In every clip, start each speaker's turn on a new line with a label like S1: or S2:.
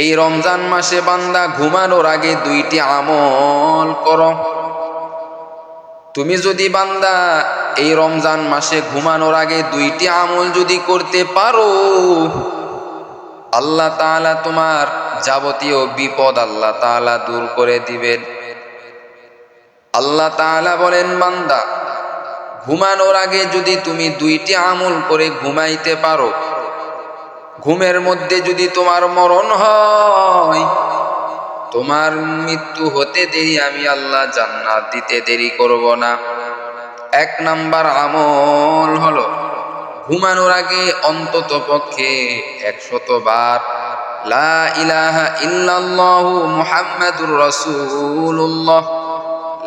S1: এই রমজান মাসে বান্দা ঘুমানোর আগে দুইটি আমল করো। তুমি যদি বান্দা এই রমজান মাসে ঘুমানোর আগে দুইটি আমল যদি করতে পারো, আল্লাহ তাআলা তোমার যাবতীয় বিপদ আল্লাহ তাআলা দূর করে দিবেন। আল্লাহ তাআলা বলেন, বান্দা, ঘুমানোর আগে যদি তুমি দুইটি আমল করে ঘুমাইতে পারো ঘুমের মধ্যে যদি তোমার মরণ হয়, তোমার মৃত্যু হতে দেরি আমি আল্লাহ জান্নাত দিতে দেরি করব না। এক নাম্বার আমল হলো ঘুমানোর আগে অন্তত পক্ষে একশত বার লা ইলাহা ইল্লাল্লাহু মুহাম্মাদুর রাসূলুল্লাহ।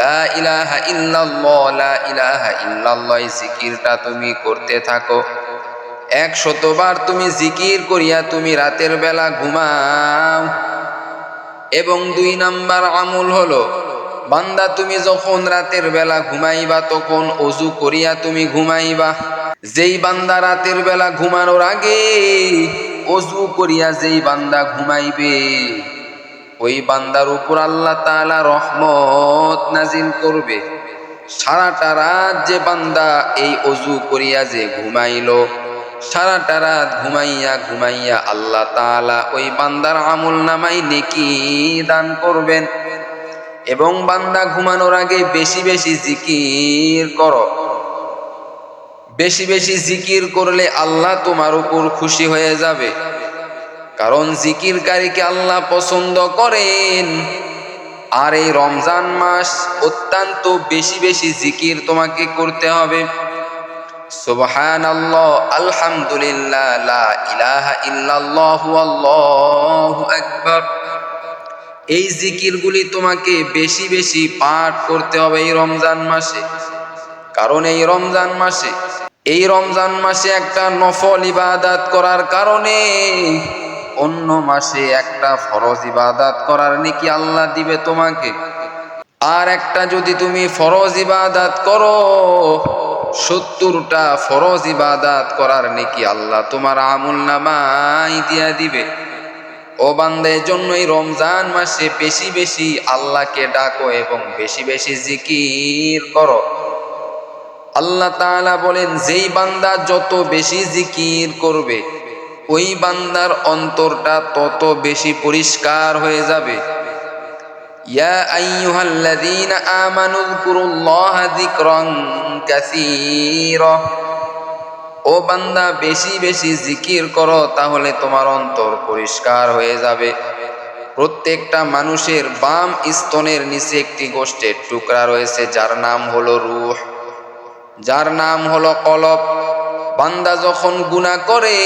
S1: লা ইলাহা ইল্লাল্লাহ, লা ইলাহা ইল্লাল্লাহ জিকিরটা তুমি করতে থাকো। এক শতবার তুমি জিকির করিয়া তুমি রাতের বেলা ঘুমাও। এবং দুই নাম্বার আমল হলো, বান্দা তুমি যখন রাতের বেলা ঘুমাইবা, তখন অজু করিয়া তুমি ঘুমাইবা। যেই বান্দা রাতের বেলা ঘুমানোর আগে অজু করিয়া যেই বান্দা ঘুমাইবে, ওই বান্দার উপর আল্লাহ তাআলা রহমত নাজিল করবে। সারাটা রাত যে বান্দা এই অজু করিয়া যে ঘুমাইলো। সারাটা রাত ঘুমাইয়া ঘুমাইয়া আল্লাহ তাআলা ওই বান্দার আমল নামাই নেকি দান করবেন। এবং বান্দা ঘুমানোর আগে বেশি বেশি জিকির করো। বেশি বেশি জিকির করলে আল্লাহ তোমার উপর খুশি হয়ে যাবে। কারণ জিকিরকারীকে আল্লাহ পছন্দ করেন। আর এই রমজান মাস অত্যন্ত বেশি বেশি জিকির তোমাকে করতে হবে। সুবহান আলহামদুলিল্লাহ, লা ইলাহা ইল্লাল্লাহু আল্লাহু আকবার। এই জিকিরগুলি তোমাকে বেশি বেশি পাঠ করতে হবে এই রমজান মাসে। কারণ এই রমজান মাসে, এই রমজান মাসে একটা নফল ইবাদাত করার কারণে অন্য মাসে একটা ফরজ ইবাদাত করার নাকি আল্লাহ দিবে তোমাকে। আর একটা যদি তুমি ফরজ ইবাদাত করো সত্তরটা ফরজ ইবাদাত করার নাকি আল্লাহ তোমার আমুল নামাই দিয়া দিবে। ও বান্দের জন্য এই রমজান মাসে বেশি বেশি আল্লাহকে ডাকো এবং বেশি বেশি জিকির করো। আল্লাহ তাআলা বলেন, যেই বান্দা যত বেশি জিকির করবে, ওই বান্দার অন্তরটা তত বেশি পরিষ্কার হয়ে যাবে। ইয়া আইয়ুহাল্লাযীনা আমানু যিকরান কাসীরা। ও বান্দা, বেশি বেশি জিকির করো, তাহলে তোমার অন্তর পরিষ্কার হয়ে যাবে। প্রত্যেকটা মানুষের বাম স্তনের নিচে একটি গোষ্ঠের টুকরা রয়েছে, যার নাম হলো রূহ। যার নাম হলো কলব। বান্দা যখন গুনাহ করে,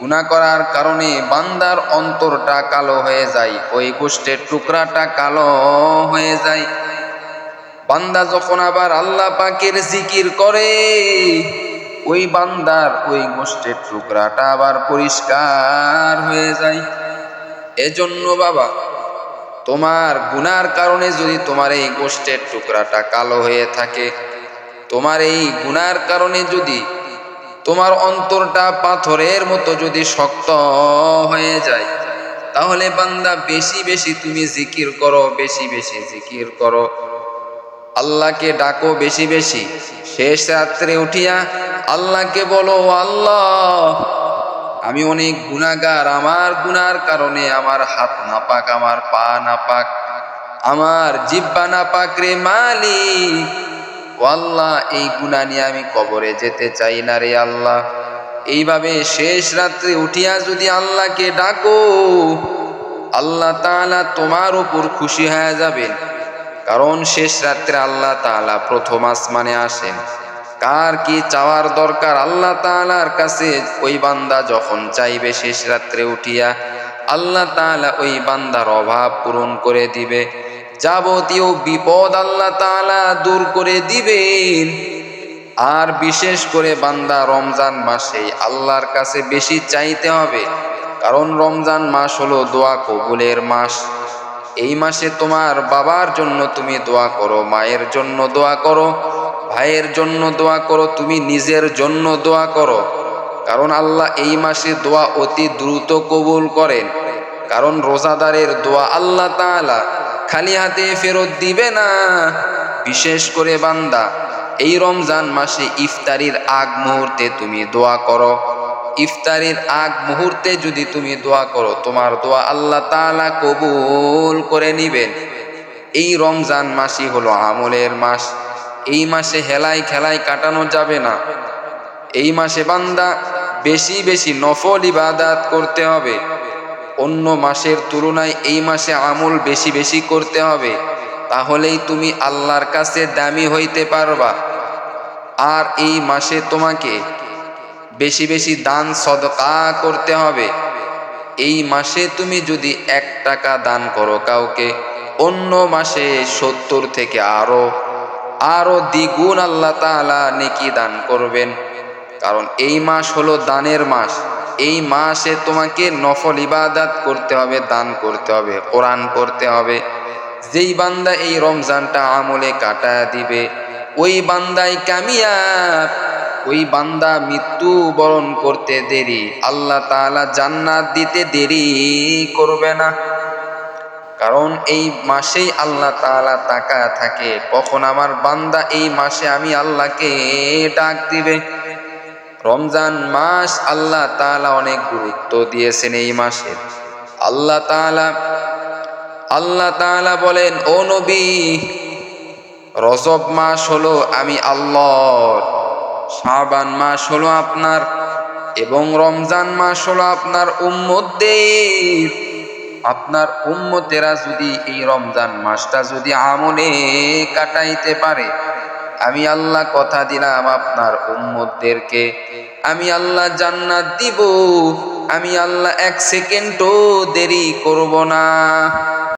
S1: গুনাহ করার কারণে বান্দার অন্তরটা কালো হয়ে যায়, ওই গোষ্ঠের টুকরাটা কালো হয়ে যায়। বান্দা যখন আবার আল্লাহ পাকের জিকির করে, ওই বান্দার ওই গোষ্ঠের টুকরাটা আবার পরিষ্কার হয়ে যায়। এজন্য বাবা, তোমার গুনার কারণে যদি তোমার এই গোষ্ঠের টুকরাটা কালো হয়ে থাকে, তোমার এই গুনার কারণে যদি তোমার অন্তরটা পাথরের মতো যদি শক্ত হয়ে যায়, তাহলে বান্দা বেশি বেশি তুমি জিকির করো, বেশি বেশি জিকির করো। আল্লাহকে ডাকো বেশি বেশি। শেষ রাত্রে উঠিয়া আল্লাহকে বলো আল্লাহ, আমি অনেক গুণাগার আমার গুনার কারণে আমার হাত নাপাক, আমার পা নাপাক, আমার জিব্বা নাপাক রে মালিক। ও আল্লাহ, এই গুণা নিয়ে আমি কবরে যেতে চাই না রে আল্লাহ। এইভাবে শেষ রাত্রে উঠিয়া যদি আল্লাহকে ডাকো, আল্লাহ তাআলা তোমার উপর খুশি হয়ে যাবেন। কারণ শেষ রাত্রে আল্লাহ তাআলা প্রথম আসমানে আসেন। কার কি চাওয়ার দরকার? আল্লাহ তাআলার কাছে ওই বান্দা যখন চাইবে শেষ রাত্রে উঠিয়া, আল্লাহ তাআলা ওই বান্দার অভাব পূরণ করে দিবে। যাবতীয় বিপদ আল্লাহ তাআলা দূর করে দিবেন। আর বিশেষ করে বান্দা রমজান মাসে আল্লাহর কাছে বেশি চাইতে হবে। কারণ রমজান মাস হলো দোয়া কবুলের মাস। এই মাসে তোমার বাবার জন্য তুমি দোয়া করো, মায়ের জন্য দোয়া করো, ভাইয়ের জন্য দোয়া করো, তুমি নিজের জন্য দোয়া করো। কারণ আল্লাহ এই মাসে দোয়া অতি দ্রুত কবুল করেন। কারণ রোজাদারের দোয়া আল্লাহ তাআলা খালি হাতে ফেরত দিবে না। বিশেষ করে বান্দা, এই রমজান মাসে ইফতারির আগ মুহূর্তে তুমি দোয়া করো। ইফতারির আগ মুহূর্তে যদি তুমি দোয়া করো, তোমার দোয়া আল্লাহ তাআলা কবুল করে নিবেন। এই রমজান মাসই হলো আমলের মাস। এই মাসে হেলায় খেলায় কাটানো যাবে না। এই মাসে বান্দা বেশি বেশি নফল ইবাদাত করতে হবে। অন্য মাসের তুলনায় এই মাসে আমল বেশি বেশি করতে হবে। তাহলেই তুমি আল্লাহর কাছে দামি হইতে পারবা। আর এই মাসে তোমাকে বেশি বেশি দান সদকা করতে হবে। এই মাসে তুমি যদি এক টাকা দান করো কাউকে, অন্য মাসে সত্তর থেকে আরও আরও দ্বিগুণ আল্লাহ তাআলা নেকি দান করবেন। কারণ এই মাস হলো দানের মাস। এই মাসে তোমাকে নফল ইবাদাত করতে হবে, দান করতে হবে, কোরআন করতে হবে। যেই বান্দা এই রমজানটা আমলে কাটায় দিবে, ওই বান্দাই কামিয়াব। ওই বান্দা মৃত্যু বরণ করতে দেরি। আল্লাহ তাআলা জান্নাত দিতে দেরি করবে না। কারণ এই মাসেই আল্লাহ তাআলা তাকায় থাকে, কখন আমার বান্দা এই মাসে আমি আল্লাহকে ডাক দিবে? রমজান মাস আল্লাহ তালা অনেক গুরুত্ব দিয়েছেন এই মাসে। আল্লাহ তাআলা আল্লাহ তাআলা বলেন, ও নবী, রজব মাস হলো আমি আল্লাহর শাবান মাস হলো আপনার এবং রমজান মাস হলো আপনার উম্মতদের। আপনার উম্মতেরা যদি এই রমজান মাসটা যদি আমলে কাটাইতে পারে, আমি আল্লাহ কথা দিলাম আপনার উম্মতদেরকে, আমি আল্লাহ জান্নাত দিব, আমি আল্লাহ এক সেকেন্ডও দেরি করব না।